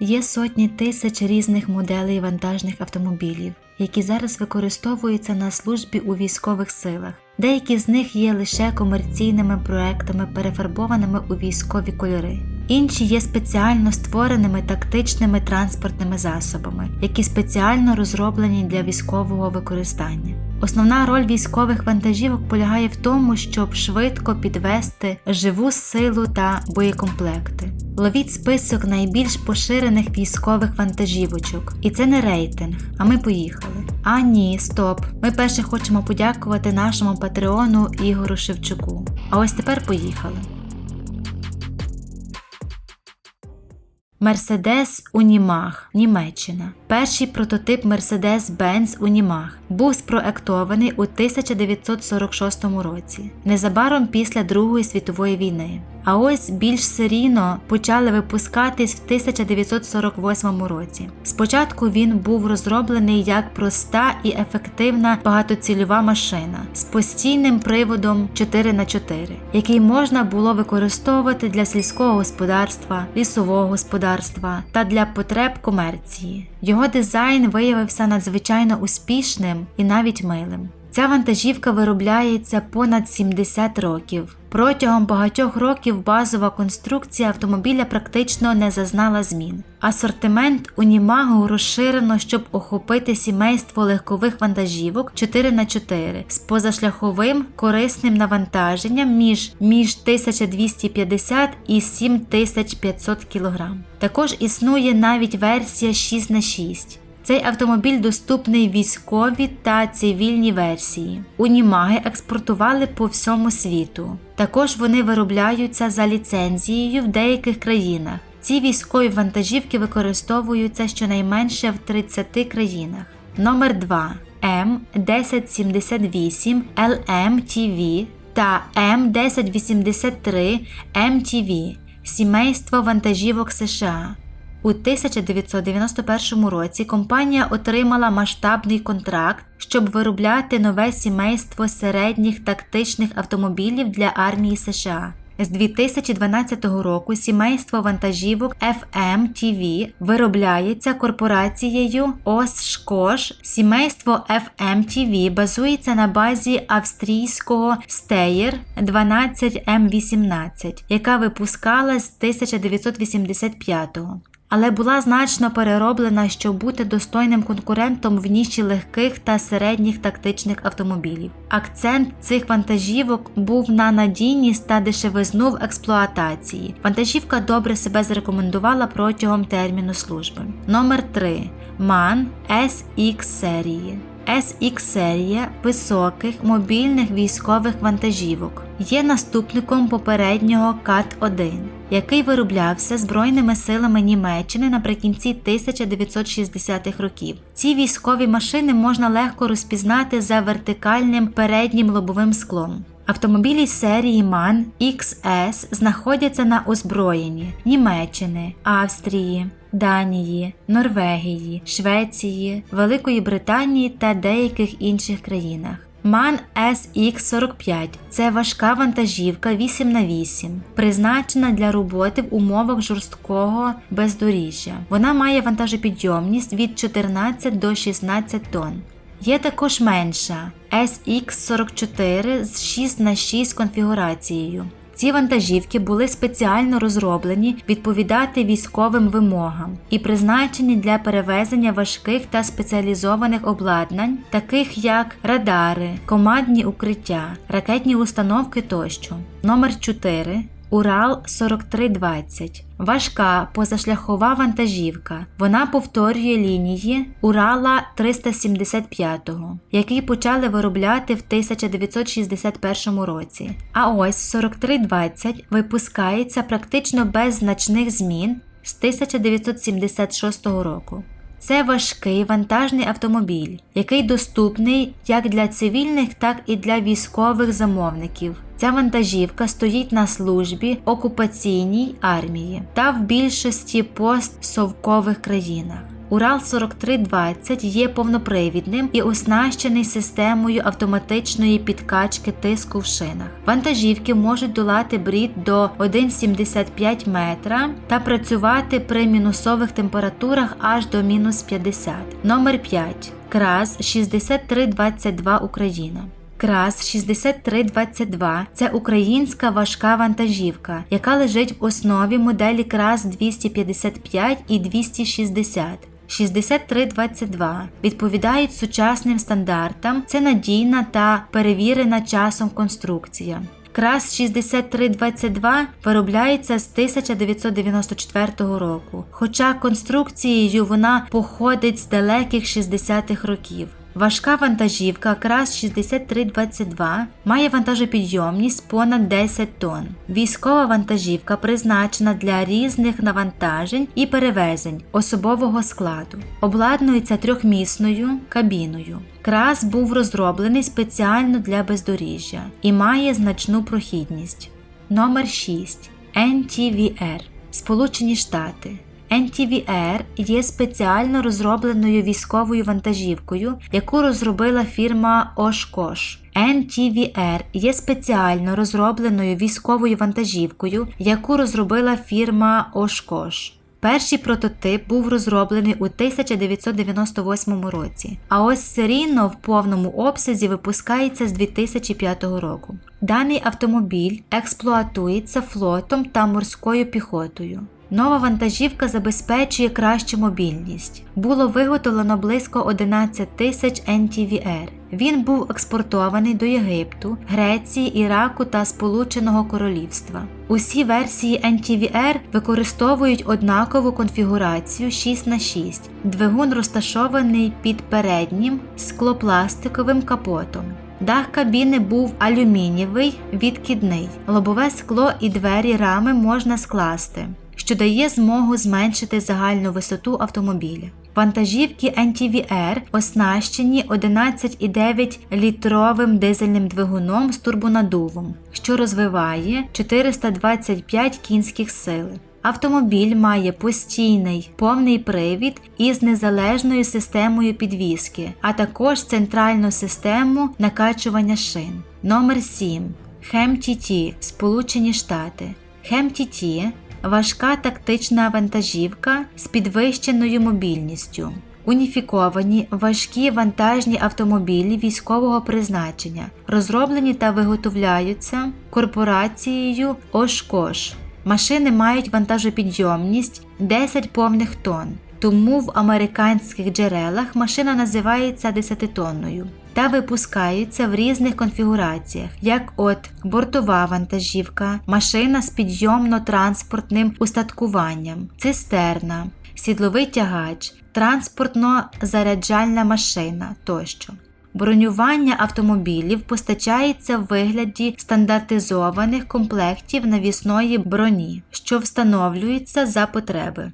Є сотні тисяч різних моделей вантажних автомобілів, які зараз використовуються на службі у військових силах. Деякі з них є лише комерційними проектами, перефарбованими у військові кольори. Інші є спеціально створеними тактичними транспортними засобами, які спеціально розроблені для військового використання. Основна роль військових вантажівок полягає в тому, щоб швидко підвести живу силу та боєкомплекти. Ловіть список найбільш поширених військових вантажівочок. І це не рейтинг, а ми поїхали. А ні, стоп. Ми перше хочемо подякувати нашому патреону Ігору Шевчуку. А ось тепер поїхали. Мерседес Унімаг, Німеччина. Перший прототип Мерседес-Бенц Унімах був спроектований у 1946 році, незабаром після Другої світової війни. А ось більш серійно почали випускатись в 1948 році. Спочатку він був розроблений як проста і ефективна багатоцільова машина з постійним приводом 4х4, який можна було використовувати для сільського господарства, лісового господарства та для потреб комерції. Його дизайн виявився надзвичайно успішним і навіть милим. Ця вантажівка виробляється понад 70 років. Протягом багатьох років базова конструкція автомобіля практично не зазнала змін. Асортимент Унімагу розширено, щоб охопити сімейство легкових вантажівок 4х4 з позашляховим корисним навантаженням між, між 1250 і 7500 кг. Також існує навіть версія 6х6. Цей автомобіль доступний військові та цивільні версії. Унімаги експортували по всьому світу. Також вони виробляються за ліцензією в деяких країнах. Ці військові вантажівки використовуються щонайменше в 30 країнах. Номер 2 М1078 LMTV та М1083 MTV сімейство вантажівок США. У 1991 році компанія отримала масштабний контракт, щоб виробляти нове сімейство середніх тактичних автомобілів для армії США. З 2012 року сімейство вантажівок FMTV виробляється корпорацією Oshkosh. Сімейство FMTV базується на базі австрійського Steyr 12M18, яка випускалась з 1985-го. Але була значно перероблена, щоб бути достойним конкурентом в ніші легких та середніх тактичних автомобілів. Акцент цих вантажівок був на надійність та дешевизну в експлуатації. Вантажівка добре себе зарекомендувала протягом терміну служби. Номер 3 MAN SX серії. SX серія високих мобільних військових вантажівок є наступником попереднього КАТ-1, який вироблявся Збройними силами Німеччини наприкінці 1960-х років. Ці військові машини можна легко розпізнати за вертикальним переднім лобовим склом. Автомобілі серії MAN XS знаходяться на озброєнні Німеччини, Австрії, Данії, Норвегії, Швеції, Великої Британії та деяких інших країнах. MAN SX45 це важка вантажівка 8х8, призначена для роботи в умовах жорсткого бездоріжжя. Вона має вантажопідйомність від 14 до 16 тонн. Є також менша SX44 з 6 на 6 конфігурацією. Ці вантажівки були спеціально розроблені відповідати військовим вимогам і призначені для перевезення важких та спеціалізованих обладнань, таких як радари, командні укриття, ракетні установки тощо. Номер 4 Урал 4320 важка позашляхова вантажівка. Вона повторює лінії Урала 375-го, який почали виробляти в 1961 році. А ось 4320 випускається практично без значних змін з 1976 року. Це важкий вантажний автомобіль, який доступний як для цивільних, так і для військових замовників. Ця вантажівка стоїть на службі окупаційній армії та в більшості постсовкових країнах. Урал 4320 є повнопривідним і оснащений системою автоматичної підкачки тиску в шинах. Вантажівки можуть долати брід до 1,75 метра та працювати при мінусових температурах аж до мінус 50. Номер 5. КРАС 6322 Україна. КРАС 6322 це українська важка вантажівка, яка лежить в основі моделі КРАС 255 і 260. 6322 відповідають сучасним стандартам. Це надійна та перевірена часом конструкція. КРАС 6322 виробляється з 1994 року, хоча конструкцією вона походить з далеких 60-х років. Важка вантажівка КРАС 6322 має вантажопідйомність понад 10 тонн. Військова вантажівка призначена для різних навантажень і перевезень особового складу. Обладнується трьохмісною кабіною. КРАС був розроблений спеціально для бездоріжжя і має значну прохідність. Номер 6. NTVR Сполучені Штати. NTVR є спеціально розробленою військовою вантажівкою, яку розробила фірма Oshkosh. NTVR є спеціально розробленою військовою вантажівкою, яку розробила фірма Oshkosh. Перший прототип був розроблений у 1998 році, а ось серійно в повному обсязі випускається з 2005 року. Даний автомобіль експлуатується флотом та морською піхотою. Нова вантажівка забезпечує кращу мобільність. Було виготовлено близько 11 тисяч NTVR. Він був експортований до Єгипту, Греції, Іраку та Сполученого Королівства. Усі версії NTVR використовують однакову конфігурацію 6х6. Двигун розташований під переднім склопластиковим капотом. Дах кабіни був алюмінієвий, відкидний. Лобове скло і двері рами можна скласти, що дає змогу зменшити загальну висоту автомобіля. Вантажівки NTVR оснащені 11,9 літровим дизельним двигуном з турбонадувом, що розвиває 425 кінських сили. Автомобіль має постійний повний привід із незалежною системою підвіски, а також центральну систему накачування шин. Номер 7. HEM-TT Сполучені Штати. HEM-TT – важка тактична вантажівка з підвищеною мобільністю. Уніфіковані важкі вантажні автомобілі військового призначення, розроблені та виготовляються корпорацією Oshkosh. Машини мають вантажопідйомність 10 повних тонн, тому в американських джерелах машина називається 10-тонною та випускаються в різних конфігураціях, як от бортова вантажівка, машина з підйомно-транспортним устаткуванням, цистерна, сідловий тягач, транспортно-заряджальна машина тощо. Бронювання автомобілів постачається в вигляді стандартизованих комплектів навісної броні, що встановлюються за потреби.